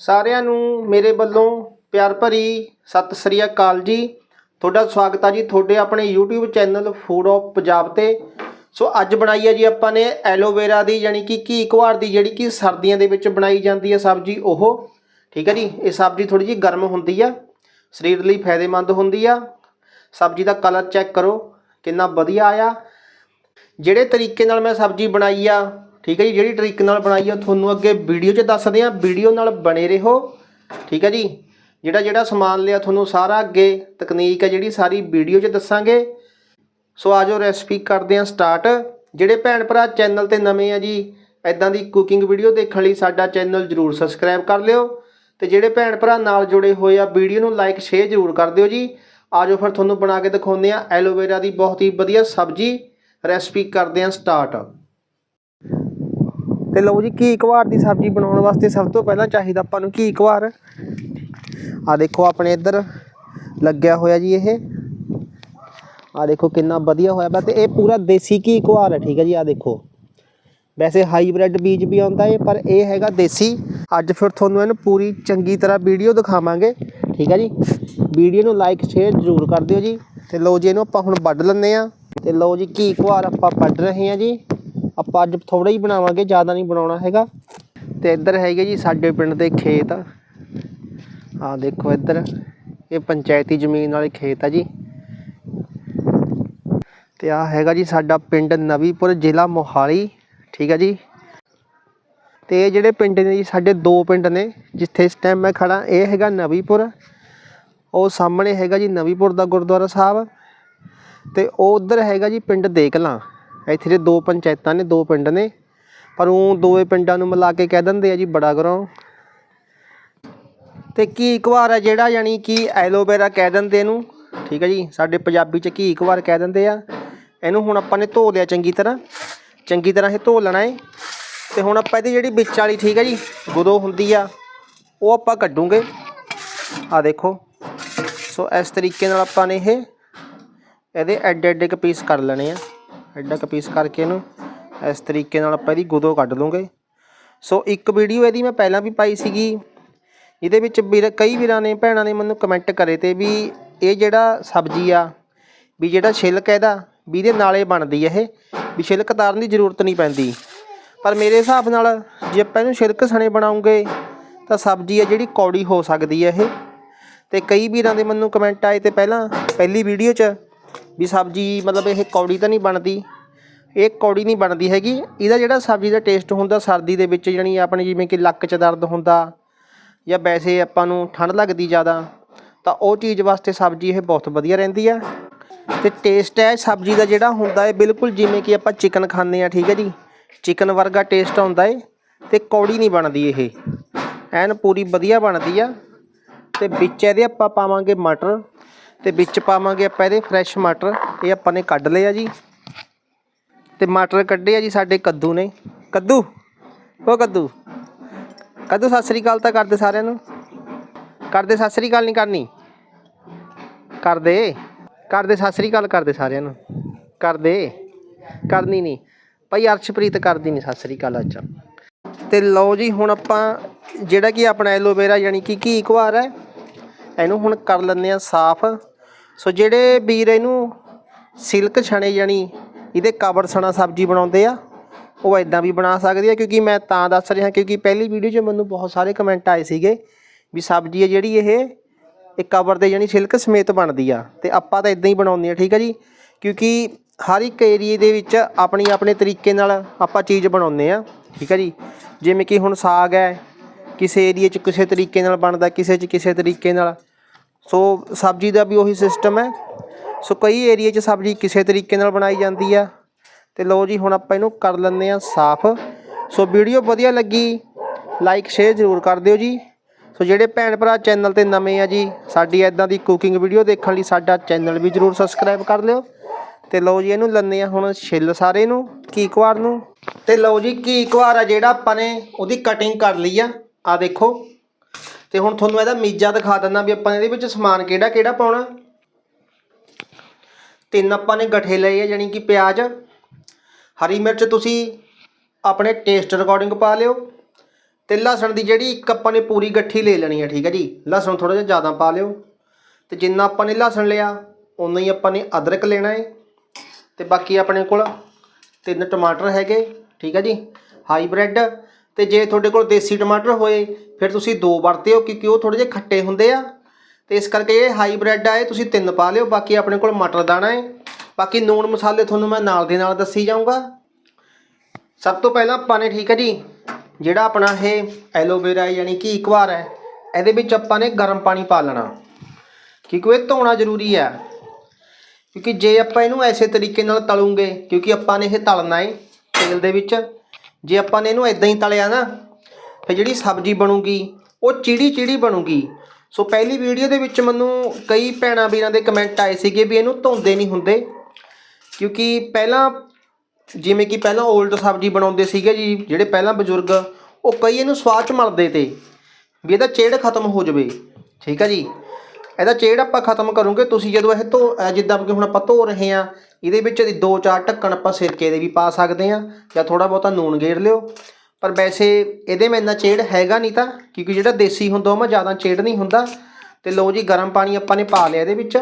ਸਾਰਿਆਂ ਨੂੰ ਮੇਰੇ ਵੱਲੋਂ ਪਿਆਰ ਭਰੀ ਸਤਿ ਸ੍ਰੀ ਅਕਾਲ ਜੀ। ਤੁਹਾਡਾ ਸਵਾਗਤ ਆ ਜੀ ਤੁਹਾਡੇ ਆਪਣੇ YouTube channel food of Punjab ਤੇ। ਸੋ ਅੱਜ ਬਣਾਈ ਹੈ ਜੀ ਆਪਾਂ ਨੇ ਐਲੋਵੇਰਾ ਦੀ, ਯਾਨੀ ਕਿ ਘੀ ਕੁਆਰ ਦੀ, ਜਿਹੜੀ ਕਿ ਸਰਦੀਆਂ ਦੇ ਵਿੱਚ ਬਣਾਈ ਜਾਂਦੀ ਹੈ ਸਬਜ਼ੀ ਉਹ। ਠੀਕ ਹੈ ਜੀ, ਇਹ ਸਬਜ਼ੀ ਥੋੜੀ ਜਿਹੀ ਗਰਮ ਹੁੰਦੀ ਆ, ਸਰੀਰ ਲਈ ਫਾਇਦੇਮੰਦ ਹੁੰਦੀ ਆ। ਸਬਜ਼ੀ ਦਾ ਕਲਰ ਚੈੱਕ ਕਰੋ, ਕਿੰਨਾ ਵਧੀਆ ਆਇਆ। ਜਿਹੜੇ ਤਰੀਕੇ ਨਾਲ ਮੈਂ ਸਬਜ਼ੀ ਬਣਾਈ ਆ ਠੀਕ ਹੈ ਜੀ, ਜਿਹੜੀ ਤਰੀਕੇ ਨਾਲ ਬਣਾਈ ਆ, ਤੁਹਾਨੂੰ ਅੱਗੇ ਵੀਡੀਓ 'ਚ ਦੱਸਦੇ ਆ ਵੀਡੀਓ ਨਾਲ ਬਣੇ ਰਹੋ। ਠੀਕ ਹੈ ਜੀ, ਜਿਹੜਾ ਜਿਹੜਾ ਸਮਾਨ ਲਿਆ, ਤੁਹਾਨੂੰ ਸਾਰਾ ਅੱਗੇ ਤਕਨੀਕ ਹੈ ਜਿਹੜੀ ਸਾਰੀ ਵੀਡੀਓ 'ਚ ਦੱਸਾਂਗੇ। ਸੋ ਆਜੋ ਰੈਸਪੀ ਕਰਦੇ ਆ ਸਟਾਰਟ ਜਿਹੜੇ ਭੈਣ ਭਰਾ ਚੈਨਲ ਤੇ ਨਵੇਂ ਆ ਜੀ ਐਦਾਂ ਦੀ ਕੁਕਿੰਗ ਵੀਡੀਓ ਦੇਖਣ ਲਈ ਸਾਡਾ ਚੈਨਲ ਜਰੂਰ ਸਬਸਕ੍ਰਾਈਬ ਕਰ ਲਿਓ। ਤੇ ਜਿਹੜੇ ਭੈਣ ਭਰਾ ਨਾਲ ਜੁੜੇ ਹੋਏ ਆ, ਵੀਡੀਓ ਨੂੰ ਲਾਈਕ ਸ਼ੇਅਰ ਜਰੂਰ ਕਰ ਦਿਓ ਜੀ। ਆਜੋ ਫਿਰ ਤੁਹਾਨੂੰ ਬਣਾ ਕੇ ਦਿਖਾਉਂਦੇ ਆ ਐਲੋਵੇਰਾ ਦੀ ਬਹੁਤ ਹੀ ਵਧੀਆ ਸਬਜ਼ੀ। ਰੈਸਪੀ ਕਰਦੇ ਆ ਸਟਾਰਟ ਤੇ ਲਓ ਜੀ ਘੀ ਕੁਆਰ ਦੀ ਸਬਜ਼ੀ ਬਣਾਉਣ ਵਾਸਤੇ ਸਭ ਤੋਂ ਪਹਿਲਾਂ ਚਾਹੀਦਾ ਆਪਾਂ ਨੂੰ ਘੀ ਕੁਆਰ? ਆ ਦੇਖੋ, ਆਪਣੇ ਇੱਧਰ ਲੱਗਿਆ ਹੋਇਆ ਜੀ ਇਹ। ਆ ਦੇਖੋ, ਕਿੰਨਾ ਵਧੀਆ ਹੋਇਆ ਵਾ ਤੇ ਇਹ ਪੂਰਾ ਦੇਸੀ ਘੀ ਕੁਆਰ ਹੈ, ਠੀਕ ਹੈ ਜੀ ਆ ਦੇਖੋ। ਵੈਸੇ ਹਾਈਬ੍ਰਿਡ ਬੀਜ ਵੀ ਆਉਂਦਾ ਹੈ ਪਰ ਇਹ ਹੈਗਾ ਦੇਸੀ। ਅੱਜ ਫਿਰ ਤੁਹਾਨੂੰ ਇਹਨੂੰ ਪੂਰੀ ਚੰਗੀ ਤਰ੍ਹਾਂ ਵੀਡੀਓ ਦਿਖਾਵਾਂਗੇ, ਠੀਕ ਹੈ ਜੀ। ਵੀਡੀਓ ਨੂੰ ਲਾਈਕ ਸ਼ੇਅਰ ਜ਼ਰੂਰ ਕਰ ਦਿਓ ਜੀ। ਤੇ ਲਓ ਜੀ, ਇਹਨੂੰ ਆਪਾਂ ਹੁਣ ਵੱਢ ਲੈਂਦੇ ਆ ਤੇ ਲਓ ਜੀ ਘੀ ਕੁਆਰ ਆਪਾਂ ਵੱਢ ਰਹੇ ਹਾਂ ਜੀ। ਆਪਾਂ ਅੱਜ ਥੋੜਾ ਹੀ ਬਣਾਵਾਂਗੇ, ਜ਼ਿਆਦਾ ਨਹੀਂ ਬਣਾਉਣਾ ਹੈਗਾ। ਤੇ ਇੱਧਰ ਹੈਗੇ ਜੀ ਸਾਡੇ ਪਿੰਡ ਦੇ ਖੇਤ ਆ। ਦੇਖੋ ਇੱਧਰ, ਇਹ ਪੰਚਾਇਤੀ ਜ਼ਮੀਨ ਵਾਲੇ ਖੇਤ ਆ ਜੀ। ਤੇ ਆ ਹੈਗਾ ਜੀ ਸਾਡਾ ਪਿੰਡ ਨਵੀਪੁਰ, ਜ਼ਿਲ੍ਹਾ ਮੋਹਾਲੀ, ਠੀਕ ਹੈ ਜੀ। ਤੇ ਇਹ ਜਿਹੜੇ ਪਿੰਡ ਨੇ ਜੀ, ਸਾਡੇ ਦੋ ਪਿੰਡ ਨੇ, ਜਿੱਥੇ ਇਸ ਟਾਈਮ ਮੈਂ ਖੜਾ ਇਹ ਹੈਗਾ ਨਵੀਪੁਰ। ਉਹ ਸਾਹਮਣੇ ਹੈਗਾ ਜੀ ਨਵੀਪੁਰ ਦਾ ਗੁਰਦੁਆਰਾ ਸਾਹਿਬ। ਤੇ ਉਹ ਉਧਰ ਹੈਗਾ ਜੀ ਪਿੰਡ ਦੇਕਲਾਂ ਇੱਥੇ ਦੇ ਦੋ ਪੰਚਾਇਤਾਂ ਨੇ, ਦੋ ਪਿੰਡ ਨੇ। ਪਰ ਉਹ ਦੋਵੇਂ ਪਿੰਡਾਂ ਨੂੰ ਮਿਲਾ ਕੇ ਕਹਿ ਦਿੰਦੇ ਆ ਜੀ, ਬੜਾ ਗਰਾਉਂ ਤੇ ਘੀ ਕੁਆਰ ਹੈ ਜਿਹੜਾ ਯਾਨੀ ਕਿ ਐਲੋਵੇਰਾ ਕਹਿ ਦਿੰਦੇ ਇਹਨੂੰ, ਠੀਕ ਹੈ ਜੀ, ਸਾਡੇ ਪੰਜਾਬੀ ਚ ਘੀ ਕੁਆਰ ਕਹਿ ਦਿੰਦੇ ਆ, ਇਹਨੂੰ ਹੁਣ ਆਪਾਂ ਨੇ ਧੋ ਲਿਆ ਚੰਗੀ ਤਰ੍ਹਾਂ। ਚੰਗੀ ਤਰ੍ਹਾਂ ਇਹ ਧੋ ਲੈਣਾ ਏ। ਤੇ ਹੁਣ ਆਪਾਂ ਇਹਦੀ ਜਿਹੜੀ ਵਿੱਚ ਵਾਲੀ, ਠੀਕ ਹੈ ਜੀ, ਗੁਦੋ ਹੁੰਦੀ ਆ, ਉਹ ਆਪਾਂ ਕੱਢੂਗੇ। ਆ ਦੇਖੋ, ਸੋ ਇਸ ਤਰੀਕੇ ਨਾਲ ਆਪਾਂ ਨੇ ਇਹ, ਇਹਦੇ ਐਡੇ ਐਡੇ ਕ ਪੀਸ ਕਰ ਲੈਣੇ ਆ। ਐਡਾ ਕ ਪੀਸ ਕਰਕੇ ਇਹਨੂੰ ਇਸ ਤਰੀਕੇ ਨਾਲ ਆਪਾਂ ਇਹਦੀ ਗੁਦੋ ਕੱਢ ਲੂਗੇ ਸੋ ਇੱਕ ਵੀਡੀਓ ਇਹਦੀ ਮੈਂ ਪਹਿਲਾਂ ਵੀ ਪਾਈ ਸੀਗੀ। ਇਹਦੇ ਵਿੱਚ ਵੀਰ, ਕਈ ਵੀਰਾਂ ਨੇ, ਭੈਣਾਂ ਨੇ ਮੈਨੂੰ ਕਮੈਂਟ ਕਰੇ ਤੇ ਵੀ ਇਹ ਜਿਹੜਾ ਸਬਜ਼ੀ ਆ, ਵੀ ਜਿਹੜਾ ਛਿਲਕ ਇਹਦਾ, ਵੀ ਇਹਦੇ ਨਾਲੇ ਬਣਦੀ ਆ ਇਹ, ਵੀ ਛਿਲਕ ਤਾਰਨ ਦੀ ਜ਼ਰੂਰਤ ਨਹੀਂ ਪੈਂਦੀ। ਪਰ ਮੇਰੇ ਹਿਸਾਬ ਨਾਲ ਜੇ ਆਪਾਂ ਇਹਨੂੰ ਛਿਲਕ ਸਣੇ ਬਣਾਉਂਗੇ, ਤਾਂ ਸਬਜ਼ੀ ਆ ਜਿਹੜੀ ਕੌੜੀ ਹੋ ਸਕਦੀ ਹੈ ਇਹ। ਤੇ ਕਈ ਵੀਰਾਂ ਦੇ ਮੈਨੂੰ ਕਮੈਂਟ ਆਏ ਤੇ ਪਹਿਲਾਂ, ਪਹਿਲੀ ਵੀਡੀਓ 'ਚ ਵੀ ਸਬਜ਼ੀ ਮਤਲਬ ਇਹ ਕੌੜੀ ਤਾਂ ਨਹੀਂ ਬਣਦੀ। ਇਹ ਕੌੜੀ ਨਹੀਂ ਬਣਦੀ ਹੈਗੀ। ਇਹਦਾ ਜਿਹੜਾ ਸਬਜ਼ੀ ਦਾ ਟੇਸਟ ਹੁੰਦਾ, ਸਰਦੀ ਦੇ ਵਿੱਚ ਜਾਣੀ ਆਪਣੇ ਜਿਵੇਂ ਕਿ ਲੱਕ 'ਚ ਦਰਦ ਹੁੰਦਾ ਜਾਂ ਵੈਸੇ ਆਪਾਂ ਨੂੰ ਠੰਡ ਲੱਗਦੀ ਜ਼ਿਆਦਾ, ਤਾਂ ਉਹ ਚੀਜ਼ ਵਾਸਤੇ ਸਬਜ਼ੀ ਇਹ ਬਹੁਤ ਵਧੀਆ ਰਹਿੰਦੀ ਆ। ਤੇ ਟੇਸਟ ਹੈ, ਸਬਜ਼ੀ ਦਾ ਜਿਹੜਾ ਹੁੰਦਾ ਹੈ, ਬਿਲਕੁਲ ਜਿਵੇਂ ਕਿ ਆਪਾਂ ਚਿਕਨ ਖਾਂਦੇ ਆ ਠੀਕ ਹੈ ਜੀ। ਚਿਕਨ ਵਰਗਾ ਟੇਸਟ ਆਉਂਦਾ ਏ ਤੇ ਕੌੜੀ ਨਹੀਂ ਬਣਦੀ ਇਹ। ਐਨ ਪੂਰੀ ਵਧੀਆ ਬਣਦੀ ਆ। ਤੇ ਵਿੱਚ ਇਹਦੇ ਆਪਾਂ ਪਾਵਾਂਗੇ ਮਟਰ। ਤੇ ਵਿੱਚ ਪਾਵਾਂਗੇ ਆਪਾਂ ਇਹਦੇ ਫਰੈਸ਼ ਮਟਰ। ਇਹ ਆਪਾਂ ਨੇ ਕੱਢ ਲਏ ਆ ਜੀ। ਤੇ ਮਟਰ ਕੱਢੇ ਆ ਜੀ ਸਾਡੇ ਕੱਦੂ ਨੇ। ਕੱਦੂ? ਉਹ ਕੱਦੂ? ਕੱਦੂ, ਸਤਿ ਸ੍ਰੀ ਅਕਾਲ ਤਾਂ ਕਰਦੇ ਸਾਰਿਆਂ ਨੂੰ। ਕਰਦੇ ਸਤਿ ਸ੍ਰੀ ਅਕਾਲ ਨਹੀਂ ਕਰਨੀ? ਕਰਦੇ? ਕਰਦੇ ਸਤਿ ਸ੍ਰੀ ਅਕਾਲ ਕਰਦੇ ਸਾਰਿਆਂ ਨੂੰ। ਕਰਦੇ? ਕਰਨੀ ਨਹੀਂ ਭਾਈ ਅਰਸ਼ਪ੍ਰੀਤ ਕਰਦੀ ਨਹੀਂ ਸਤਿ ਸ੍ਰੀ ਅਕਾਲ ਅੱਜ। ਤੇ ਲਓ ਜੀ, ਹੁਣ ਆਪਾਂ ਜਿਹੜਾ ਕਿ ਆਪਣਾ ਐਲੋਵੇਰਾ ਯਾਨੀ ਕਿ ਘੀ ਕੁਆਰ ਹੈ, ਇਹਨੂੰ ਹੁਣ ਕਰ ਲੈਂਦੇ ਆ ਸਾਫ਼। ਸੋ ਜਿਹੜੇ ਵੀਰ ਇਹਨੂੰ ਸਿਲਕ ਛਣੇ ਯਾਨੀ ਇਹਦੇ ਕਵਰ ਸਣਾ ਸਬਜ਼ੀ ਬਣਾਉਂਦੇ ਆ, ਉਹ ਇਦਾਂ ਵੀ ਬਣਾ ਸਕਦੇ ਆ, ਕਿਉਂਕਿ ਮੈਂ ਤਾਂ ਦੱਸ ਰਿਹਾ ਕਿਉਂਕਿ ਪਹਿਲੀ ਵੀਡੀਓ 'ਚ ਮੈਨੂੰ ਬਹੁਤ ਸਾਰੇ ਕਮੈਂਟ ਆਏ ਸੀਗੇ ਵੀ ਸਬਜ਼ੀ ਹੈ ਜਿਹੜੀ ਇਹ ਇਹ ਕਵਰ ਦੇ ਯਾਨੀ ਸਿਲਕ ਸਮੇਤ ਬਣਦੀ ਆ, ਤੇ ਆਪਾਂ ਤਾਂ ਇਦਾਂ ਹੀ ਬਣਾਉਂਦੇ ਆ, ਠੀਕ ਹੈ ਜੀ? ਕਿਉਂਕਿ ਹਰ ਇੱਕ ਏਰੀਏ ਦੇ ਵਿੱਚ ਆਪਣੀ ਆਪਣੇ ਤਰੀਕੇ ਨਾਲ ਆਪਾਂ ਚੀਜ਼ ਬਣਾਉਂਦੇ ਆ, ਠੀਕ ਹੈ ਜੀ? ਜਿਵੇਂ ਕਿ ਹੁਣ ਸਾਗ ਹੈ, ਕਿਸੇ ਏਰੀਏ 'ਚ ਕਿਸੇ ਤਰੀਕੇ ਨਾਲ ਬਣਦਾ, ਕਿਸੇ 'ਚ ਕਿਸੇ ਤਰੀਕੇ ਨਾਲ। ਸੋ ਸਬਜ਼ੀ ਦਾ ਵੀ ਉਹੀ ਸਿਸਟਮ ਹੈ। ਸੋ ਕਈ ਏਰੀਏ 'ਚ ਸਬਜ਼ੀ ਕਿਸੇ ਤਰੀਕੇ ਨਾਲ ਬਣਾਈ ਜਾਂਦੀ ਆ। ਤੇ ਲਓ ਜੀ, ਹੁਣ ਆਪਾਂ ਇਹਨੂੰ ਕਰ ਲੈਂਦੇ ਆ ਸਾਫ਼। ਸੋ ਵੀਡੀਓ ਵਧੀਆ ਲੱਗੀ ਲਾਈਕ ਸ਼ੇਅਰ ਜ਼ਰੂਰ ਕਰ ਦਿਓ ਜੀ। ਸੋ ਜਿਹੜੇ ਭੈਣ ਭਰਾ ਚੈਨਲ ਤੇ ਨਵੇਂ ਆ ਜੀ, ਸਾਡੀ ਐਦਾਂ ਦੀ ਕੁਕਿੰਗ ਵੀਡੀਓ ਦੇਖਣ ਲਈ ਸਾਡਾ ਚੈਨਲ ਵੀ ਜ਼ਰੂਰ ਸਬਸਕ੍ਰਾਈਬ ਕਰ ਲਿਓ। ਤੇ ਲਓ ਜੀ, ਇਹਨੂੰ ਲੰਨੇ ਆ ਹੁਣ ਛਿੱਲ ਸਾਰੇ ਨੂੰ, ਘੀ ਕੁਆਰ ਨੂੰ। ਤੇ ਲਓ ਜੀ, ਘੀ ਕੁਆਰ ਆ ਜਿਹੜਾ ਆਪਾਂ ਨੇ ਉਹਦੀ ਕਟਿੰਗ ਕਰ ਲਈ ਆ। ਆ ਦੇਖੋ। ਤੇ ਹੁਣ ਤੁਹਾਨੂੰ ਇਹਦਾ ਮੀਜਾ ਦਿਖਾ ਦਿੰਦਾ ਵੀ ਆਪਾਂ ਇਹਦੇ ਵਿੱਚ ਸਮਾਨ ਕਿਹੜਾ ਕਿਹੜਾ ਪਾਉਣਾ। ਤਿੰਨ ਆਪਾਂ ਨੇ ਗੱਠੇ ਲਏ ਆ ਜਾਨੀ ਕਿ ਪਿਆਜ਼, ਹਰੀ ਮਿਰਚ ਤੁਸੀਂ ਆਪਣੇ ਟੇਸਟ ਅਕੋਰਡਿੰਗ ਪਾ ਲਿਓ ਤੇ ਲਸਣ ਦੀ ਜਿਹੜੀ ਇੱਕ ਆਪਾਂ ਨੇ ਪੂਰੀ ਗੱਠੀ ਲੈ ਲੈਣੀ ਹੈ ਠੀਕ ਹੈ ਜੀ। ਲਸਣ ਥੋੜਾ ਜਿਹਾ ਜ਼ਿਆਦਾ ਪਾ ਲਿਓ ਤੇ ਜਿੰਨਾ ਆਪਾਂ ਨੇ ਲਸਣ ਲਿਆ ਉਨਾ ਹੀ ਆਪਾਂ ਨੇ ਅਦਰਕ ਲੈਣਾ ਹੈ ਤੇ ਬਾਕੀ ਆਪਣੇ ਕੋਲ ਤਿੰਨ ਟਮਾਟਰ ਹੈਗੇ, ਠੀਕ ਹੈ ਜੀ। ਹਾਈ ਬ੍ਰੈਡ ਤੇ ਜੇ ਤੁਹਾਡੇ ਕੋਲ ਦੇਸੀ ਟਮਾਟਰ ਹੋਏ, ਫਿਰ ਤੁਸੀਂ ਦੋ ਵਰਤਿਓ ਕਿਉਂਕਿ ਉਹ ਥੋੜੇ ਜਿਹੇ ਖੱਟੇ ਹੁੰਦੇ ਆ। ਤੇ ਇਸ ਕਰਕੇ ਇਹ ਹਾਈਬ੍ਰਿਡ ਆ, ਇਹ ਤੁਸੀਂ ਤਿੰਨ ਪਾ ਲਿਓ, ਬਾਕੀ ਆਪਣੇ ਕੋਲ ਮਟਰ ਦਾਣਾ ਹੈ ਬਾਕੀ ਨੂਣ ਮਸਾਲੇ ਤੁਹਾਨੂੰ ਮੈਂ ਨਾਲ ਦੇ ਨਾਲ ਦੱਸੀ ਜਾਊਂਗਾ। ਸਭ ਤੋਂ ਪਹਿਲਾਂ ਆਪਾਂ ਨੇ, ਠੀਕ ਹੈ ਜੀ, ਜਿਹੜਾ ਆਪਣਾ ਇਹ ਐਲੋਵੇਰਾ ਹੈ ਯਾਨੀ ਕਿ ਇੱਕ ਵਾਰ ਹੈ, ਇਹਦੇ ਵਿੱਚ ਆਪਾਂ ਨੇ ਗਰਮ ਪਾਣੀ ਪਾ ਲੈਣਾ। ਕਿਉਂਕਿ ਇਹ ਧੋਣਾ ਜ਼ਰੂਰੀ ਹੈ ਕਿਉਂਕਿ ਜੇ ਆਪਾਂ ਇਹਨੂੰ ਐਸੇ ਤਰੀਕੇ ਨਾਲ ਤਲੂਗੇ, ਕਿਉਂਕਿ ਆਪਾਂ ਨੇ ਇਹ ਤਲਣਾ ਹੈ ਤੇਲ ਦੇ ਵਿੱਚ ਜੇ ਆਪਾਂ ਨੇ ਇਹਨੂੰ ਇਦਾਂ ਹੀ ਤਲਿਆ ਨਾ, ਫਿਰ ਜਿਹੜੀ ਸਬਜ਼ੀ ਬਣੂਗੀ, ਉਹ ਚੀੜੀ ਚਿੜੀ ਬਣੂਗੀ। ਸੋ ਪਹਿਲੀ ਵੀਡੀਓ ਦੇ ਵਿੱਚ ਮੈਨੂੰ ਕਈ ਭੈਣਾਂ ਵੀਰਾਂ ਦੇ ਕਮੈਂਟ ਆਏ ਸੀਗੇ ਵੀ ਇਹਨੂੰ ਧੋਂਦੇ ਨਹੀਂ ਹੁੰਦੇ। ਕਿਉਂਕਿ ਪਹਿਲਾਂ, ਜਿਵੇਂ ਕਿ ਪਹਿਲਾਂ 올ਡ ਸਬਜ਼ੀ ਬਣਾਉਂਦੇ ਸੀਗੇ ਜੀ, ਜਿਹੜੇ ਪਹਿਲਾਂ ਬਜ਼ੁਰਗ, ਉਹ ਕਈ ਇਹਨੂੰ ਸਵਾਦ ਚ ਮਲਦੇ ਤੇ, ਵੀ ਇਹਦਾ ਚੇੜ ਖਤਮ ਹੋ ਜਾਵੇ। ਠੀਕ ਹੈ ਜੀ? ਇਹਦਾ ਚੇੜ ਆਪਾਂ ਖਤਮ ਕਰੂਗੇ। ਤੁਸੀਂ ਜਦੋਂ ਇਹ ਧੋ ਜਿੱਦਾਂ ਕਿ ਹੁਣ ਆਪਾਂ ਧੋ ਰਹੇ ਆ ਇਹਦੇ ਵਿੱਚ ਦੀ ਦੋ ਚਾਰ ਢੱਕਣ ਆਪਾਂ ਸਿਰਕੇ ਦੇ ਵੀ ਪਾ ਸਕਦੇ ਆ ਜਾਂ ਥੋੜਾ ਬਹੁਤਾ ਨੂਣ ਗੇੜ ਲਿਓ। ਪਰ ਵੈਸੇ ਇਹਦੇ ਮੈਂ ਇੰਨਾ ਚੇੜ ਹੈਗਾ ਨਹੀਂ ਤਾਂ, ਕਿਉਂਕਿ ਜਿਹੜਾ ਦੇਸੀ ਹੁੰਦਾ ਉਹ ਮੈਂ ਜ਼ਿਆਦਾ ਚੇੜ ਨਹੀਂ ਹੁੰਦਾ। ਤੇ ਲਓ ਜੀ, ਗਰਮ ਪਾਣੀ ਆਪਾਂ ਨੇ ਪਾ ਲਿਆ ਇਹਦੇ ਵਿੱਚ।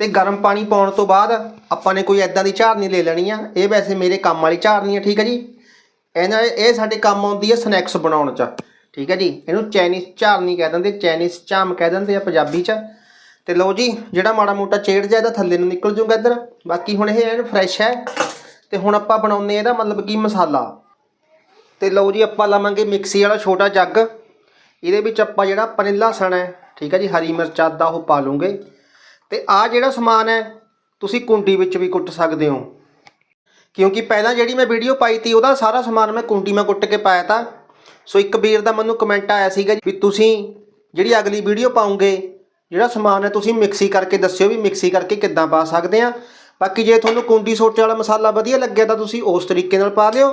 ਤੇ ਗਰਮ ਪਾਣੀ ਪਾਉਣ ਤੋਂ ਬਾਅਦ ਆਪਾਂ ਨੇ ਕੋਈ ਐਦਾਂ ਦੀ ਝਾਰਨੀ ਲੈ ਲੈਣੀ ਆ। ਇਹ ਵੈਸੇ ਮੇਰੇ ਕੰਮ ਵਾਲੀ ਝਾਰਨੀ ਆ, ਠੀਕ ਹੈ ਜੀ? ਇਹਨਾਂ ਇਹ ਸਾਡੇ ਕੰਮ ਆਉਂਦੀ ਹੈ ਸਨੈਕਸ ਬਣਾਉਣ ਚ। ਠੀਕ ਹੈ ਜੀ, ਇਹਨੂੰ ਚਾਈਨੀਜ਼ ਝਾਰਨੀ ਕਹਿ ਦਿੰਦੇ ਚਾਈਨੀਜ਼ ਝਾਮ ਕਹਿ ਦਿੰਦੇ ਆ ਪੰਜਾਬੀ ਚ। ਤੇ ਲਓ ਜੀ, ਜਿਹੜਾ ਮਾੜਾ ਮੋਟਾ ਚੇੜ ਜਿਹਾ ਇਹਦਾ ਥੱਲੇ ਨੂੰ ਨਿਕਲ ਜੂਗਾ ਇੱਧਰ। ਬਾਕੀ ਹੁਣ ਇਹ ਐਨ ਫਰੈਸ਼ ਹੈ। ਤੇ ਹੁਣ ਆਪਾਂ ਬਣਾਉਂਦੇ ਆ ਇਹਦਾ ਮਤਲਬ ਕੀ ਮਸਾਲਾ। ਤੇ ਲਓ ਜੀ, ਆਪਾਂ ਲਾਵਾਂਗੇ ਮਿਕਸੀ ਵਾਲਾ ਛੋਟਾ ਜੱਗ। ਇਹਦੇ ਵਿੱਚ ਆਪਾਂ ਜਿਹੜਾ ਪਨੀਲਾ ਸਣ ਹੈ, ਠੀਕ ਹੈ ਜੀ, ਹਰੀ ਮਿਰਚ ਆਦਾ ਉਹ ਪਾ ਲੂੰਗੇ ਤੇ ਆ ਜਿਹੜਾ ਸਮਾਨ ਹੈ, ਤੁਸੀਂ ਕੁੰਡੀ ਵਿੱਚ ਵੀ ਕੁੱਟ ਸਕਦੇ ਹੋ। ਕਿਉਂਕਿ ਪਹਿਲਾਂ ਜਿਹੜੀ ਮੈਂ ਵੀਡੀਓ ਪਾਈ ਤੀ, ਉਹਦਾ ਸਾਰਾ ਸਮਾਨ ਮੈਂ ਕੁੰਡੀ ਮੈਂ ਕੁੱਟ ਕੇ ਪਾਇਆ ਤਾ। ਸੋ ਇੱਕ ਵੀਰ ਦਾ ਮੈਨੂੰ ਕਮੈਂਟ ਆਇਆ ਸੀਗਾ ਵੀ ਤੁਸੀਂ ਜਿਹੜੀ ਅਗਲੀ ਵੀਡੀਓ ਪਾਉਂਗੇ, ਜਿਹੜਾ ਸਮਾਨ ਹੈ ਤੁਸੀਂ ਮਿਕਸੀ ਕਰਕੇ ਦੱਸਿਓ ਵੀ ਮਿਕਸੀ ਕਰਕੇ ਕਿੱਦਾਂ ਪਾ ਸਕਦੇ ਆ। ਬਾਕੀ ਜੇ ਤੁਹਾਨੂੰ ਕੁੰਡੀ ਸੋਟੇ ਵਾਲਾ ਮਸਾਲਾ ਵਧੀਆ ਲੱਗਿਆ ਤਾਂ ਤੁਸੀਂ ਉਸ ਤਰੀਕੇ ਨਾਲ ਪਾ ਲਿਓ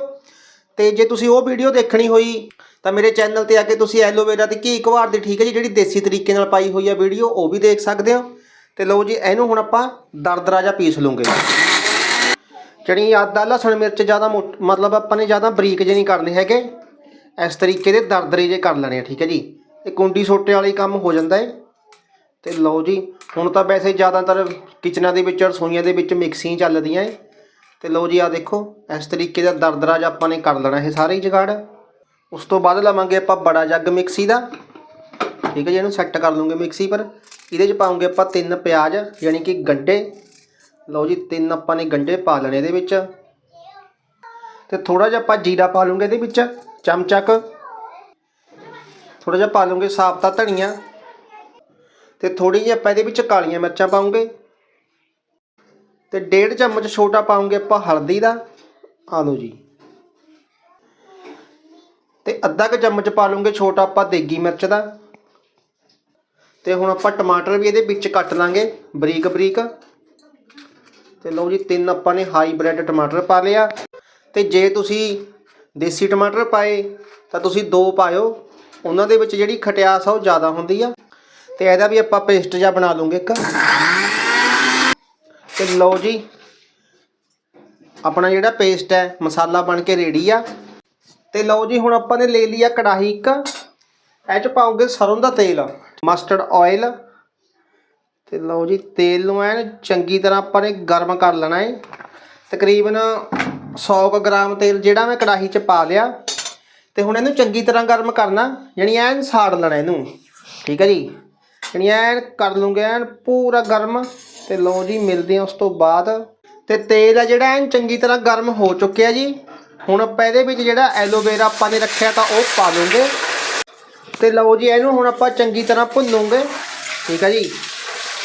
ਤੇ ਜੇ ਤੁਸੀਂ ਉਹ ਵੀਡੀਓ ਦੇਖਣੀ ਹੋਈ, ਤਾਂ ਮੇਰੇ ਚੈਨਲ ਤੇ ਆ ਕੇ ਤੁਸੀਂ ਐਲੋਵੇਰਾ ਦੀ ਘੀ ਘਵਾਰ ਦੀ ਠੀਕ ਹੈ ਜੀ, ਜਿਹੜੀ ਦੇਸੀ ਤਰੀਕੇ ਨਾਲ ਪਾਈ ਹੋਈ ਆ ਵੀਡੀਓ ਉਹ ਵੀ ਦੇਖ ਸਕਦੇ ਹੋ। ਤੇ ਲਓ ਜੀ, ਇਹਨੂੰ ਹੁਣ ਆਪਾਂ ਦਰਦਰਾ ਜਿਹਾ ਪੀਸ ਲੂੰਗੇ। ਜਿਹੜੀ ਆਦਾ, ਲਸਣ ਮਿਰਚ ਜ਼ਿਆਦਾ ਮੋਟ- ਮਤਲਬ ਆਪਾਂ ਨੇ ਜ਼ਿਆਦਾ ਬਰੀਕ ਜਿਹੇ ਨਹੀਂ ਕਰਨੇ ਹੈਗੇ। ਇਸ ਤਰੀਕੇ ਦੇ ਦਰਦਰੇ ਜੇ ਕਰ ਲੈਣੇ ਆ, ਠੀਕ ਹੈ ਜੀ। ਇਹ ਕੁੰਡੀ ਸੋਟੇ ਵਾਲੀ ਕੰਮ ਹੋ ਜਾਂਦਾ ਏ। ਤੇ ਲਓ ਜੀ, ਹੁਣ ਤਾਂ ਵੈਸੇ ਜ਼ਿਆਦਾਤਰ ਕਿਚਨਾਂ ਦੇ ਵਿੱਚ ਰਸੋਈਆਂ ਦੇ ਵਿੱਚ ਮਿਕਸੀਆਂ ਚੱਲਦੀਆਂ ਏ। ਤੇ ਲਓ ਜੀ ਆ ਦੇਖੋ, ਇਸ ਤਰੀਕੇ ਦਾ ਦਰਦਰਾ ਜਿਹਾ ਆਪਾਂ ਨੇ ਕਰ ਲੈਣਾ ਇਹ ਸਾਰੇ ਜਗਾੜ। ਉਸ ਤੋਂ ਬਾਅਦ ਲਵਾਂਗੇ ਆਪਾਂ ਬੜਾ ਜੱਗ ਮਿਕਸੀ ਦਾ। ਠੀਕ ਹੈ ਜੀ, ਇਹਨੂੰ ਸੈੱਟ ਕਰ ਲੂੰਗੇ ਮਿਕਸੀ ਪਰ। ਇਹਦੇ 'ਚ ਪਾਉਂਗੇ ਆਪਾਂ ਤਿੰਨ ਪਿਆਜ਼, ਯਾਨੀ ਕਿ ਗੰਢੇ ਲਓ ਜੀ, ਤਿੰਨ ਆਪਾਂ ਨੇ ਗੰਢੇ ਪਾ ਲੈਣੇ ਇਹਦੇ ਵਿੱਚ। ਤੇ ਥੋੜਾ ਜਿਹਾ ਆਪਾਂ ਜੀਰਾ ਪਾ ਲੂੰਗੇ ਇਹਦੇ ਵਿੱਚ। ਚਮਚਕ। ਥੋੜਾ ਜਿਹਾ ਪਾ ਲੂੰਗੇ ਸਾਬਤਾ ਧਨੀਆ। ਤੇ ਥੋੜੀ ਜਿਹੀ ਆਪਾਂ ਇਹਦੇ ਵਿੱਚ ਕਾਲੀਆਂ ਮਿਰਚਾਂ ਪਾਉਂਗੇ। ਤੇ ਡੇਢ ਚਮਚ ਛੋਟਾ ਪਾਉਂਗੇ ਆਪਾਂ ਹਲਦੀ ਦਾ। ਆ ਲਓ ਜੀ। ਤੇ ਅੱਧਾ ਕੁ ਚਮਚ ਪਾ ਲੂੰਗੇ ਛੋਟਾ ਆਪਾਂ ਦੇਗੀ ਮਿਰਚ ਦਾ। ਤੇ ਹੁਣ ਆਪਾਂ ਟਮਾਟਰ ਵੀ ਇਹਦੇ ਵਿੱਚ ਕੱਟ ਲਾਂਗੇ ਬਰੀਕ ਬਰੀਕ। ਤੇ ਲਓ ਜੀ ਤਿੰਨ ਆਪਾਂ ਨੇ ਹਾਈਬ੍ਰਿਡ ਟਮਾਟਰ ਪਾ ਲਿਆ। ਤੇ ਜੇ ਤੁਸੀਂ ਦੇਸੀ ਟਮਾਟਰ ਪਾਏ, ਤਾਂ ਤੁਸੀਂ ਦੋ ਪਾਇਓ। ਉਹਨਾਂ ਦੇ ਵਿੱਚ ਜਿਹੜੀ ਖਟਿਆਸ ਆ, ਉਹ ਜ਼ਿਆਦਾ ਹੁੰਦੀ ਆ। ਤੇ ਇਹਦਾ ਵੀ ਆਪਾਂ ਪੇਸਟ ਜਿਹਾ ਬਣਾ ਲੂੰਗੇ ਇੱਕ। ਤੇ ਲਓ ਜੀ, ਆਪਣਾ ਜਿਹੜਾ ਪੇਸਟ ਹੈ, ਮਸਾਲਾ ਬਣ ਕੇ ਰੈਡੀ ਆ। ਤੇ ਲਓ ਜੀ, ਹੁਣ ਆਪਾਂ ਨੇ ਲੈ ਲਿਆ ਕੜਾਹੀ ਇੱਕ। ਇਹ ਚ ਪਾਉਂਗੇ ਸਰੋਂ ਦਾ ਤੇਲ ਮਸਟਰਡ ਆਇਲ ਤੇ ਲਓ ਜੀ, ਤੇਲ ਨੂੰ ਐਨ ਚੰਗੀ ਤਰ੍ਹਾਂ ਆਪਾਂ ਨੇ ਗਰਮ ਕਰ ਲੈਣਾ ਹੈ ਤਕਰੀਬਨ 100 ਕੁ ਗ੍ਰਾਮ ਤੇਲ ਜਿਹੜਾ ਮੈਂ ਕੜਾਹੀ 'ਚ ਪਾ ਲਿਆ ਤੇ ਹੁਣ ਇਹਨੂੰ ਚੰਗੀ ਤਰ੍ਹਾਂ ਗਰਮ ਕਰਨਾ, ਯਾਨੀ ਐਨ ਸਾੜ ਲੈਣਾ ਇਹਨੂੰ। ਠੀਕ ਹੈ ਜੀ? ਯਾਨੀ ਐਨ ਕਰ ਲੂੰਗੇ ਐਨ ਪੂਰਾ ਗਰਮ ਤੇ ਲਓ ਜੀ, ਮਿਲਦੇ ਹਾਂ ਉਸ ਤੋਂ ਬਾਅਦ। ਤੇ ਤੇਲ ਆ ਜਿਹੜਾ ਐਨ ਚੰਗੀ ਤਰ੍ਹਾਂ ਗਰਮ ਹੋ ਚੁੱਕਿਆ ਜੀ। ਹੁਣ ਆਪਾਂ ਇਹਦੇ ਵਿੱਚ ਜਿਹੜਾ ਐਲੋਵੇਰਾ ਆਪਾਂ ਨੇ ਰੱਖਿਆ ਤਾਂ ਉਹ ਪਾ ਲੂੰਗੇ। ਤੇ ਲਓ ਜੀ, ਇਹਨੂੰ ਹੁਣ ਆਪਾਂ ਚੰਗੀ ਤਰ੍ਹਾਂ ਭੁੰਨੂਗੇ। ਠੀਕ ਹੈ ਜੀ?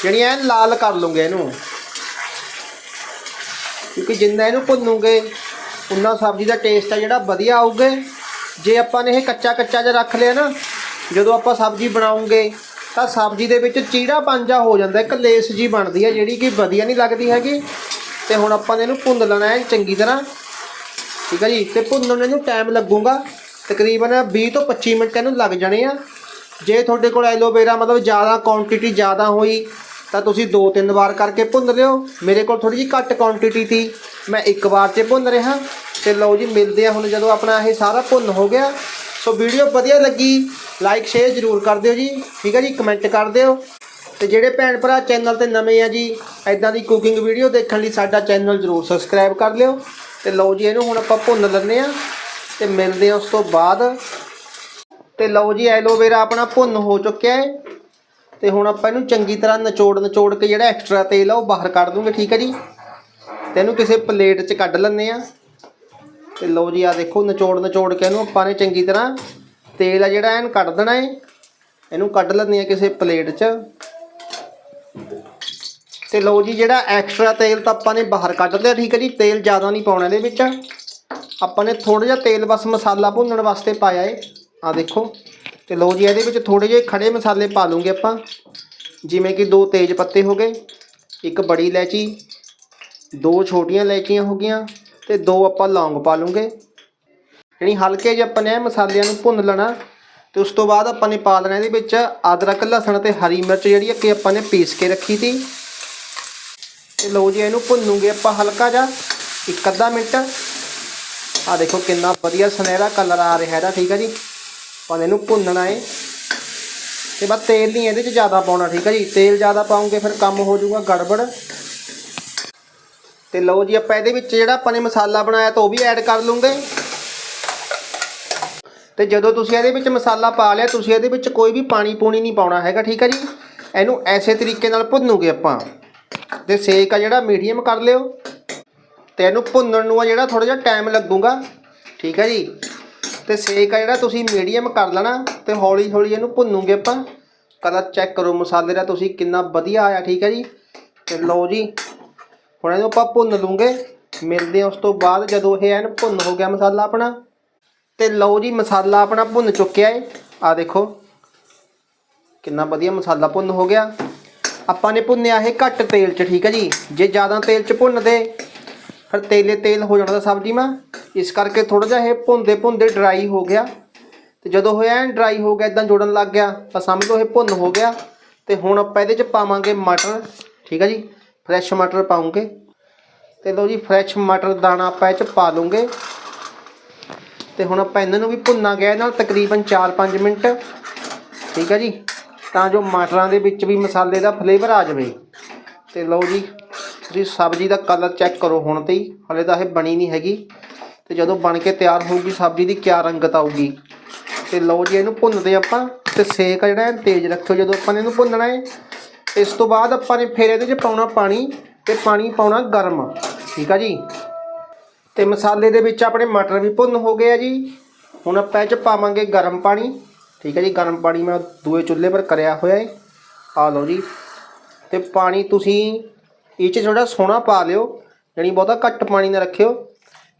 ਜਿਹੜੀ ਐਨ ਲਾਲ ਕਰ ਲੂੰਗੇ ਇਹਨੂੰ। ਕਿਉਂਕਿ ਜਿੰਨਾ ਇਹਨੂੰ ਭੁੰਨੂਗੇ, ਉਨਾ ਸਬਜ਼ੀ ਦਾ ਟੇਸਟ ਆ ਜਿਹੜਾ ਵਧੀਆ ਆਊਗਾ। ਜੇ ਆਪਾਂ ਨੇ ਇਹ ਕੱਚਾ ਕੱਚਾ ਜਿਹਾ ਰੱਖ ਲਿਆ ਨਾ, ਜਦੋਂ ਆਪਾਂ ਸਬਜ਼ੀ ਬਣਾਉਂਗੇ, ਤਾਂ ਸਬਜ਼ੀ ਦੇ ਵਿੱਚ ਚੀੜਾ ਪੰਜਾ ਹੋ ਜਾਂਦਾ, ਇੱਕ ਲੇਸ ਜੀ ਬਣਦੀ ਹੈ ਜਿਹੜੀ ਕਿ ਵਧੀਆ ਨਹੀਂ ਲੱਗਦੀ ਹੈਗੀ। ਤੇ ਹੁਣ ਆਪਾਂ ਨੇ ਇਹਨੂੰ ਭੁੰਨ ਲੈਣਾ ਹੈ ਚੰਗੀ ਤਰ੍ਹਾਂ। ਠੀਕ ਹੈ ਜੀ? ਤੇ ਭੁੰਨਣ ਨੂੰ ਇਹਨੂੰ ਟਾਈਮ ਲੱਗੂਗਾ। ਤਕਰੀਬਨ 20 ਤੋਂ 25 ਮਿੰਟ ਇਹਨੂੰ ਲੱਗ ਜਾਣੇ ਆ। ਜੇ ਤੁਹਾਡੇ ਕੋਲ ਐਲੋਵੇਰਾ ਮਤਲਬ ਜ਼ਿਆਦਾ ਕੁਆਂਟੀਟੀ ਜ਼ਿਆਦਾ ਹੋਈ ਤਾਂ ਤੁਸੀਂ ਦੋ ਤਿੰਨ ਵਾਰ ਕਰਕੇ ਭੁੰਨ ਲਿਓ ਮੇਰੇ ਕੋਲ ਥੋੜੀ ਜਿਹੀ ਘੱਟ ਕੁਆਂਟੀਟੀ ਸੀ। ਮੈਂ ਇੱਕ ਵਾਰ 'ਚ ਭੁੰਨ ਰਿਹਾ। ਤੇ ਲਓ ਜੀ, ਮਿਲਦੇ ਆ ਹੁਣ ਜਦੋਂ ਆਪਣਾ ਇਹ ਸਾਰਾ ਭੁੰਨ ਹੋ ਗਿਆ। ਸੋ ਵੀਡੀਓ ਵਧੀਆ ਲੱਗੀ ਲਾਈਕ ਸ਼ੇਅਰ ਜ਼ਰੂਰ ਕਰ ਦਿਓ ਜੀ। ਠੀਕ ਹੈ ਜੀ ਕਮੈਂਟ ਕਰ ਦਿਓ। ਤੇ ਜਿਹੜੇ ਭੈਣ ਭਰਾ ਚੈਨਲ ਤੇ ਨਵੇਂ ਆ ਜੀ ਐਦਾਂ ਦੀ ਕੁਕਿੰਗ ਵੀਡੀਓ ਦੇਖਣ ਲਈ ਸਾਡਾ ਚੈਨਲ ਜ਼ਰੂਰ ਸਬਸਕ੍ਰਾਈਬ ਕਰ ਲਿਓ। ਤੇ ਲਓ ਜੀ, ਇਹਨੂੰ ਹੁਣ ਆਪਾਂ ਭੁੰਨ ਲੈਂਦੇ ਆ। ਤੇ ਮਿਲਦੇ ਆ ਉਸ ਤੋਂ ਬਾਅਦ। ਤੇ ਲਓ ਜੀ ਐਲੋਵੇਰਾ ਆਪਣਾ ਭੁੰਨ ਹੋ ਚੁੱਕਿਆ ਹੈ। ਤੇ ਹੁਣ ਆਪਾਂ ਇਹਨੂੰ ਚੰਗੀ ਤਰ੍ਹਾਂ ਨਿਚੋੜ ਨਿਚੋੜ ਕੇ ਜਿਹੜਾ ਐਕਸਟਰਾ ਤੇਲ ਆ ਉਹ ਬਾਹਰ ਕੱਢ ਦੂੰਗੇ, ਠੀਕ ਹੈ ਜੀ? ਤੇ ਇਹਨੂੰ ਕਿਸੇ ਪਲੇਟ 'ਚ ਕੱਢ ਲੈਂਦੇ ਆ ਤੇ ਲਓ ਜੀ ਆ ਦੇਖੋ, ਨਿਚੋੜ ਨਿਚੋੜ ਕੇ ਇਹਨੂੰ ਆਪਾਂ ਨੇ ਚੰਗੀ ਤਰ੍ਹਾਂ ਤੇਲ ਆ ਜਿਹੜਾ ਐਨ ਕੱਢ ਦੇਣਾ ਏ। ਇਹਨੂੰ ਕੱਢ ਲੈਂਦੇ ਆ ਕਿਸੇ ਪਲੇਟ 'ਚ। ਤੇ ਲਓ ਜੀ, ਜਿਹੜਾ ਐਕਸਟਰਾ ਤੇਲ ਤਾਂ ਆਪਾਂ ਨੇ ਬਾਹਰ ਕੱਢ ਲਿਆ, ਠੀਕ ਹੈ ਜੀ? ਤੇਲ ਜ਼ਿਆਦਾ ਨਹੀਂ ਪਾਉਣਾ ਇਹਦੇ ਵਿੱਚ। ਆਪਾਂ ਨੇ ਥੋੜਾ ਜਿਹਾ ਤੇਲ ਬਸ ਮਸਾਲਾ ਭੁੰਨਣ ਵਾਸਤੇ ਪਾਇਆ ਏ। ਆ ਦੇਖੋ। ਤੇ ਲਓ ਜੀ, ਇਹਦੇ ਵਿੱਚ ਥੋੜੇ ਜਿਹੇ ਖੜੇ ਮਸਾਲੇ ਪਾ ਲੂੰਗੇ ਆਪਾਂ। ਜਿਵੇਂ ਕਿ ਦੋ ਤੇਜ ਪੱਤੇ ਹੋ ਗਏ, ਇੱਕ ਬੜੀ ਇਲਾਇਚੀ, ਦੋ ਛੋਟੀਆਂ ਇਲਾਇਚੀਆਂ ਹੋ ਗਈਆਂ ਤੇ ਦੋ ਆਪਾਂ ਲੌਂਗ ਪਾ ਲੂੰਗੇ। ਯਾਨੀ ਹਲਕੇ ਜਿਹੇ ਆਪਾਂ ਨੇ ਮਸਾਲਿਆਂ ਨੂੰ ਭੁੰਨ ਲੈਣਾ ਤੇ ਉਸ ਤੋਂ ਬਾਅਦ ਆਪਾਂ ਨੇ ਪਾ ਦੇਣਾ ਇਹਦੇ ਵਿੱਚ ਅਦਰਕ, ਲਸਣ ਤੇ ਹਰੀ ਮਿਰਚ ਜਿਹੜੀ ਹੈ ਕਿ ਆਪਾਂ ਨੇ ਪੀਸ ਕੇ ਰੱਖੀ ਸੀ। ਤੇ ਲਓ ਜੀ, ਇਹਨੂੰ ਭੁੰਨੂਗੇ ਆਪਾਂ ਹਲਕਾ ਜਿਹਾ, ਇੱਕ ਅੱਧਾ ਮਿੰਟ। ਆ ਦੇਖੋ ਕਿੰਨਾ ਵਧੀਆ ਸੁਨਹਿਰਾ ਕਲਰ ਆ ਰਿਹਾ ਇਹਦਾ, ਠੀਕ ਹੈ ਜੀ। ਆਪਾਂ ਇਹਨੂੰ ਭੁੰਨਣਾ ਏ। ਤੇ ਬਸ ਤੇਲ ਨਹੀਂ ਇਹਦੇ 'ਚ ਜ਼ਿਆਦਾ ਪਾਉਣਾ, ਠੀਕ ਹੈ ਜੀ? ਤੇਲ ਜ਼ਿਆਦਾ ਪਾਉਂਗੇ, ਫਿਰ ਕੰਮ ਹੋ ਜਾਊਗਾ ਗੜਬੜ। ਤੇ ਲਓ ਜੀ, ਆਪਾਂ ਇਹਦੇ ਵਿੱਚ ਜਿਹੜਾ ਆਪਾਂ ਨੇ ਮਸਾਲਾ ਬਣਾਇਆ ਤਾਂ ਉਹ ਵੀ ਐਡ ਕਰ ਲੂੰਗੇ। ਤੇ ਜਦੋਂ ਤੁਸੀਂ ਇਹਦੇ ਵਿੱਚ ਮਸਾਲਾ ਪਾ ਲਿਆ, ਤੁਸੀਂ ਇਹਦੇ ਵਿੱਚ ਕੋਈ ਵੀ ਪਾਣੀ ਪੂਣੀ ਨਹੀਂ ਪਾਉਣਾ ਹੈਗਾ, ਠੀਕ ਹੈ ਜੀ? ਇਹਨੂੰ ਐਸੇ ਤਰੀਕੇ ਨਾਲ ਭੁੰਨੂਗੇ ਆਪਾਂ। ਤੇ ਸੇਕ ਆ ਜਿਹੜਾ, ਮੀਡੀਅਮ ਕਰ ਲਿਓ। ਤੇ ਇਹਨੂੰ ਭੁੰਨਣ ਨੂੰ ਆ ਜਿਹੜਾ ਥੋੜਾ ਜਿਹਾ ਟਾਈਮ ਲੱਗੂਗਾ, ਠੀਕ ਹੈ ਜੀ? ਤੇ ਸੇਕ ਆ ਜਿਹੜਾ ਤੁਸੀਂ ਮੀਡੀਅਮ ਕਰ ਲੈਣਾ ਤੇ ਹੌਲੀ ਹੌਲੀ ਇਹਨੂੰ ਭੁੰਨੂਗੇ ਆਪਾਂ। ਕਲਰ ਚੈੱਕ ਕਰੋ ਮਸਾਲੇ ਦਾ, ਤੁਸੀਂ ਕਿੰਨਾ ਵਧੀਆ ਆਇਆ, ਠੀਕ ਹੈ ਜੀ? ਤੇ ਲਓ ਜੀ, ਹੁਣ ਇਹਨੂੰ ਆਪਾਂ ਭੁੰਨ ਲੂੰਗੇ ਮਿਲਦੇ ਹਾਂ ਉਸ ਤੋਂ ਬਾਅਦ ਜਦੋਂ ਇਹ ਐਨ ਭੁੰਨ ਹੋ ਗਿਆ ਮਸਾਲਾ ਆਪਣਾ। ਤੇ ਲਓ ਜੀ, ਮਸਾਲਾ ਆਪਣਾ ਭੁੰਨ ਚੁੱਕਿਆ ਏ। ਆ ਦੇਖੋ, ਕਿੰਨਾ ਵਧੀਆ ਮਸਾਲਾ ਭੁੰਨ ਹੋ ਗਿਆ। ਆਪਾਂ ਨੇ ਭੁੰਨਿਆ ਇਹ ਘੱਟ ਤੇਲ 'ਚ, ਠੀਕ ਹੈ ਜੀ? ਜੇ ਜ਼ਿਆਦਾ ਤੇਲ 'ਚ ਭੁੰਨਦੇ ਫਿਰ ਤੇਲੇ ਤੇਲ ਹੋ ਜਾਣਾ ਤਾਂ ਸਬਜ਼ੀ ਮਾ। ਇਸ ਕਰਕੇ ਥੋੜਾ ਜਿਹਾ ਇਹ ਭੁੰਦੇ ਭੁੰਦੇ ਡਰਾਈ ਹੋ ਗਿਆ। ਤੇ ਜਦੋਂ ਹੋਇਆ ਐਨ ਡਰਾਈ ਹੋ ਗਿਆ ਇਦਾਂ ਜੁੜਨ ਲੱਗ ਗਿਆ, ਤਾਂ ਸਮਝ ਲਓ ਇਹ ਭੁੰਨ ਹੋ ਗਿਆ। ਤੇ ਹੁਣ ਆਪਾਂ ਇਹਦੇ 'ਚ ਪਾਵਾਂਗੇ ਮਟਰ, ਠੀਕ ਹੈ ਜੀ? ਫਰੈਸ਼ ਮਟਰ ਪਾਉਂਗੇ। ਤੇ ਲਓ ਜੀ ਫਰੈਸ਼ ਮਟਰ ਦਾਣਾ ਆਪਾਂ ਇਹ 'ਚ ਪਾ ਲੂੰਗੇ ਤੇ ਹੁਣ ਆਪਾਂ ਇਹਨਾਂ ਨੂੰ ਵੀ ਭੁੰਨਾਂਗੇ ਇਹਨਾਂ ਨਾਲ ਤਕਰੀਬਨ 4-5 ਮਿੰਟ, ਠੀਕ ਹੈ ਜੀ? ਤਾਂ ਜੋ ਮਟਰਾਂ ਦੇ ਵਿੱਚ ਵੀ ਮਸਾਲੇ ਦਾ ਫਲੇਵਰ ਆ ਜਾਵੇ। ਤੇ ਲਓ ਜੀ ਤੁਸੀਂ ਸਬਜ਼ੀ ਦਾ ਕਲਰ ਚੈੱਕ ਕਰੋ ਹੁਣ ਤੇ ਹੀ, ਹਲੇ ਤਾਂ ਇਹ ਬਣੀ ਨਹੀਂ ਹੈਗੀ। ਤੇ ਜਦੋਂ ਬਣ ਕੇ ਤਿਆਰ ਹੋਊਗੀ, ਸਬਜ਼ੀ ਦੀ ਕਿਆ ਰੰਗਤ ਆਊਗੀ। ਤੇ ਲਓ ਜੀ, ਇਹਨੂੰ ਭੁੰਨਦੇ ਆਪਾਂ ਤੇ ਸੇਕ ਜਿਹੜਾ ਹੈ ਤੇਜ਼ ਰੱਖਿਓ ਜਦੋਂ ਆਪਾਂ ਨੇ ਇਹਨੂੰ ਭੁੰਨਣਾ ਹੈ। ਇਸ ਤੋਂ ਬਾਅਦ ਆਪਾਂ ਨੇ ਫਿਰ ਇਹਦੇ 'ਚ ਪਾਉਣਾ ਪਾਣੀ ਤੇ ਪਾਣੀ ਪਾਉਣਾ ਗਰਮ। ਠੀਕ ਆ ਜੀ? ਤੇ ਮਸਾਲੇ ਦੇ ਵਿੱਚ ਆਪਣੇ ਮਟਰ ਵੀ ਭੁੰਨ ਹੋ ਗਏ ਆ ਜੀ। ਹੁਣ ਆਪਾਂ ਇਹ 'ਚ ਪਾਵਾਂਗੇ ਗਰਮ ਪਾਣੀ। ਠੀਕ ਹੈ ਜੀ, ਗਰਮ ਪਾਣੀ ਮੈਂ ਦੂਏ ਚੁੱਲ੍ਹੇ ਪਰ ਕਰਿਆ ਹੋਇਆ ਹੈ ਆ ਲਓ ਜੀ। ਤੇ ਪਾਣੀ ਤੁਸੀਂ ਇਹ 'ਚ ਥੋੜਾ ਸੋਹਣਾ ਪਾ ਲਿਓ ਯਾਨੀ ਬਹੁਤਾ ਘੱਟ ਪਾਣੀ ਨਾ ਰੱਖਿਓ,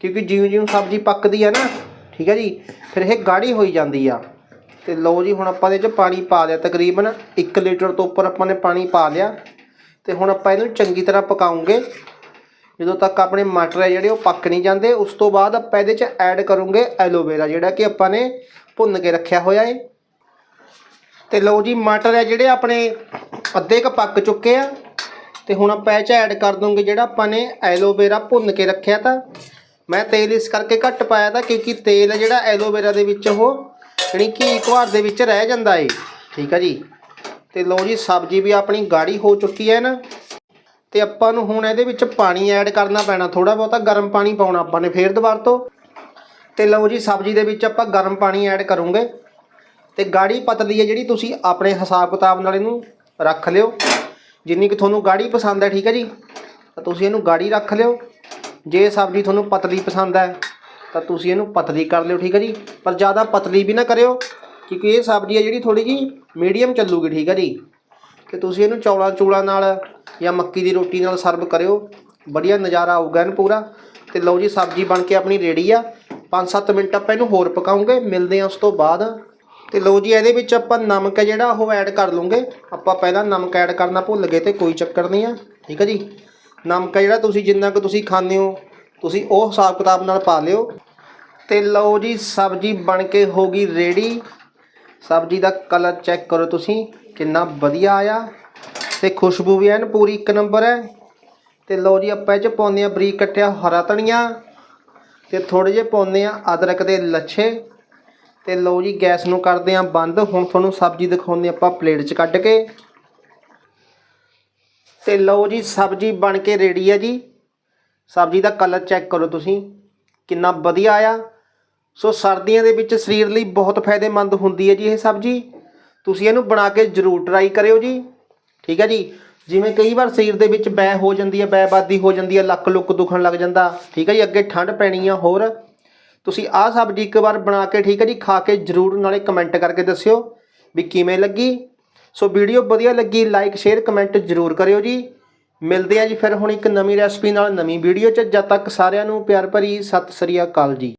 ਕਿਉਂਕਿ ਜਿਉਂ ਜਿਉਂ ਸਬਜ਼ੀ ਪੱਕਦੀ ਆ ਨਾ, ਠੀਕ ਹੈ ਜੀ, ਫਿਰ ਇਹ ਗਾੜੀ ਹੋਈ ਜਾਂਦੀ ਆ। ਤੇ ਲਓ ਜੀ, ਹੁਣ ਆਪਾਂ ਇਹਦੇ 'ਚ ਪਾਣੀ ਪਾ ਲਿਆ, ਤਕਰੀਬਨ 1 ਲੀਟਰ ਤੋਂ ਉੱਪਰ ਆਪਾਂ ਨੇ ਪਾਣੀ ਪਾ ਲਿਆ। ਤੇ ਹੁਣ ਆਪਾਂ ਇਹਨੂੰ ਚੰਗੀ ਤਰ੍ਹਾਂ ਪਕਾਉਂਗੇ। ਜਦੋਂ ਤੱਕ ਆਪਣੇ ਮਟਰ ਹੈ ਜਿਹੜੇ ਉਹ ਪੱਕ ਨਹੀਂ ਜਾਂਦੇ, ਉਸ ਤੋਂ ਬਾਅਦ ਆਪਾਂ ਇਹਦੇ 'ਚ ਐਡ ਕਰੂੰਗੇ ਐਲੋਵੇਰਾ, ਜਿਹੜਾ ਕਿ ਆਪਾਂ ਨੇ ਭੁੰਨ ਕੇ ਰੱਖਿਆ ਹੋਇਆ ਹੈ ਤੇ ਲਓ ਜੀ, ਮਟਰ ਹੈ ਜਿਹੜੇ ਆਪਣੇ ਅੱਧੇ ਕ ਪੱਕ ਚੁੱਕੇ ਆ। ਤੇ ਹੁਣ ਆਪਾਂ ਇਹ 'ਚ ਐਡ ਕਰ ਦੂੰਗੇ ਜਿਹੜਾ ਆਪਾਂ ਨੇ ਐਲੋਵੇਰਾ ਭੁੰਨ ਕੇ ਰੱਖਿਆ ਤਾਂ। ਮੈਂ ਤੇਲ ਇਸ ਕਰਕੇ ਘੱਟ ਪਾਇਆ ਤਾਂ ਕਿਉਂਕਿ ਤੇਲ ਜਿਹੜਾ ਐਲੋਵੇਰਾ ਦੇ ਵਿੱਚ ਉਹ ਜਿਹੜੀ ਘੀ ਕੁਆਰ ਦੇ ਵਿੱਚ ਰਹਿ ਜਾਂਦਾ ਏ। ਠੀਕ ਆ ਜੀ? ਤੇ ਲਓ ਜੀ, ਸਬਜ਼ੀ ਵੀ ਆਪਣੀ ਗਾੜੀ ਹੋ ਚੁੱਕੀ ਹੈ ਨਾ। ਤੇ ਆਪਾਂ ਨੂੰ ਹੁਣ ਇਹਦੇ ਵਿੱਚ ਪਾਣੀ ਐਡ ਕਰਨਾ ਪੈਣਾ ਥੋੜਾ ਬਹੁਤਾ ਗਰਮ ਪਾਣੀ ਪਾਉਣਾ ਆਪਾਂ ਨੇ ਫੇਰ ਦੁਬਾਰਾ ਤੋਂ। ਤੇ ਲਓ ਜੀ, ਸਬਜ਼ੀ ਦੇ ਵਿੱਚ ਆਪਾਂ ਗਰਮ ਪਾਣੀ ਐਡ ਕਰੂੰਗੇ। ਤੇ ਗਾੜੀ ਪਤਲੀ ਹੈ ਜਿਹੜੀ ਤੁਸੀਂ ਆਪਣੇ ਹਿਸਾਬ ਕਿਤਾਬ ਨਾਲ ਇਹਨੂੰ ਰੱਖ ਲਿਓ। ਜਿੰਨੀ ਕਿ ਤੁਹਾਨੂੰ ਗਾੜੀ ਪਸੰਦ ਹੈ, ਠੀਕ ਹੈ ਜੀ? ਤਾਂ ਤੁਸੀਂ ਇਹਨੂੰ ਗਾੜੀ ਰੱਖ ਲਿਓ। ਜੇ ਸਬਜ਼ੀ ਤੁਹਾਨੂੰ ਪਤਲੀ ਪਸੰਦ ਹੈ, ਤਾਂ ਤੁਸੀਂ ਇਹਨੂੰ ਪਤਲੀ ਕਰ ਲਿਓ, ਠੀਕ ਹੈ ਜੀ? ਪਰ ਜ਼ਿਆਦਾ ਪਤਲੀ ਵੀ ਨਾ ਕਰਿਓ, ਕਿਉਂਕਿ ਇਹ ਸਬਜ਼ੀ ਹੈ ਜਿਹੜੀ ਥੋੜੀ ਜੀ ਮੀਡੀਅਮ ਚੱਲੂਗੀ, ਠੀਕ ਹੈ ਜੀ? ਤੇ ਤੁਸੀਂ ਇਹਨੂੰ ਚੌਲਾਂ ਚੂਲਾਂ ਨਾਲ ਜਾਂ ਮੱਕੀ ਦੀ ਰੋਟੀ ਨਾਲ ਸਰਵ ਕਰਿਓ। ਵਧੀਆ ਨਜ਼ਾਰਾ ਆਊਗਾ ਇਹਨੂੰ ਪੂਰਾ। ਤੇ ਲਓ ਜੀ, ਸਬਜ਼ੀ ਬਣ ਕੇ ਆਪਣੀ ਰੈਡੀ ਆ। 5-7 ਮਿੰਟ ਆਪਾਂ ਇਹਨੂੰ ਹੋਰ ਪਕਾਉਂਗੇ। ਮਿਲਦੇ ਆ ਉਸ ਤੋਂ ਬਾਅਦ। ਤੇ ਲਓ ਜੀ, ਇਹਦੇ ਵਿੱਚ ਆਪਾਂ ਨਮਕ ਹੈ ਜਿਹੜਾ, ਉਹ ਐਡ ਕਰ ਲੂੰਗੇ ਆਪਾਂ ਪਹਿਲਾਂ ਨਮਕ ਐਡ ਕਰਨਾ ਭੁੱਲ ਗਏ ਤੇ ਕੋਈ ਚੱਕਰ ਨਹੀਂ ਆ, ਠੀਕ ਹੈ ਜੀ? ਨਮਕ ਹੈ ਜਿਹੜਾ, ਤੁਸੀਂ ਜਿੰਨਾ ਕੁ ਤੁਸੀਂ ਖਾਂਦੇ ਹੋ, ਤੁਸੀਂ ਉਹ ਹਿਸਾਬ ਕਿਤਾਬ ਨਾਲ ਪਾ ਲਿਓ। ਤੇ ਲਓ ਜੀ, ਸਬਜ਼ੀ ਬਣ ਕੇ ਹੋ ਗਈ ਰੈਡੀ ਸਬਜ਼ੀ ਦਾ ਕਲਰ ਚੈੱਕ ਕਰੋ ਤੁਸੀਂ, ਕਿੰਨਾ ਵਧੀਆ ਆਇਆ। ਤੇ ਖੁਸ਼ਬੂ ਵੀ ਐਨ ਪੂਰੀ ਇੱਕ ਨੰਬਰ ਹੈ। ਤੇ ਲਓ ਜੀ, ਆਪਾਂ ਇਹ ਚ ਪਾਉਂਦੇ ਆ ਬਰੀਕ ਕੱਟਿਆ ਹਰਾ ਧਨੀਆ। ਤੇ ਥੋੜੇ ਜਿਹੇ ਪਾਉਂਦੇ ਆ ਅਦਰਕ ਦੇ ਲੱਛੇ। ਤੇ ਲਓ ਜੀ, ਗੈਸ ਨੂੰ ਕਰਦੇ ਆਂ ਬੰਦ। ਹੁਣ ਤੁਹਾਨੂੰ ਸਬਜ਼ੀ ਦਿਖਾਉਂਦੇ ਆਪਾਂ ਪਲੇਟ 'ਚ ਕੱਢ ਕੇ। ਤੇ ਲਓ ਜੀ, ਸਬਜ਼ੀ ਬਣ ਕੇ ਰੈਡੀ ਹੈ ਜੀ। ਸਬਜ਼ੀ ਦਾ ਕਲਰ ਚੈੱਕ ਕਰੋ ਤੁਸੀਂ, ਕਿੰਨਾ ਵਧੀਆ ਆ ਸੋ ਸਰਦੀਆਂ ਦੇ ਵਿੱਚ ਸਰੀਰ ਲਈ ਬਹੁਤ ਫਾਇਦੇਮੰਦ ਹੁੰਦੀ ਹੈ ਜੀ ਇਹ ਸਬਜ਼ੀ। ਤੁਸੀਂ ਇਹਨੂੰ ਬਣਾ ਕੇ ਜ਼ਰੂਰ ਟਰਾਈ ਕਰਿਓ ਜੀ। ਠੀਕ ਹੈ ਜੀ? ਜਿਵੇਂ ਕਈ ਵਾਰ ਸਰੀਰ ਦੇ ਵਿੱਚ ਬੈ ਹੋ ਜਾਂਦੀ ਹੈ, ਬੈਬਾਦੀ ਹੋ ਜਾਂਦੀ ਹੈ ਲੱਕ ਲੁੱਕ ਦੁਖਣ ਲੱਗ ਜਾਂਦਾ। ਠੀਕ ਹੈ ਜੀ? ਅੱਗੇ ਠੰਡ ਪੈਣੀ ਆ ਹੋਰ। ਤੁਸੀਂ ਆਹ ਸਬਜ਼ੀ ਇੱਕ ਵਾਰ ਬਣਾ ਕੇ, ਠੀਕ ਹੈ ਜੀ, ਖਾ ਕੇ ਜ਼ਰੂਰ ਨਾਲੇ ਕਮੈਂਟ ਕਰਕੇ ਦੱਸਿਓ ਵੀ ਕਿਵੇਂ ਲੱਗੀ। ਸੋ ਵੀਡੀਓ ਵਧੀਆ ਲੱਗੀ ਲਾਈਕ ਸ਼ੇਅਰ ਕਮੈਂਟ ਜ਼ਰੂਰ ਕਰਿਓ ਜੀ। ਮਿਲਦੇ ਆ ਜੀ ਫਿਰ ਹੁਣ ਇੱਕ ਨਵੀਂ ਰੈਸਪੀ ਨਾਲ ਨਵੀਂ ਵੀਡੀਓ 'ਚ। ਜਦ ਤੱਕ ਸਾਰਿਆਂ ਨੂੰ ਪਿਆਰ ਭਰੀ ਸਤਿ ਸ੍ਰੀ ਅਕਾਲ ਜੀ।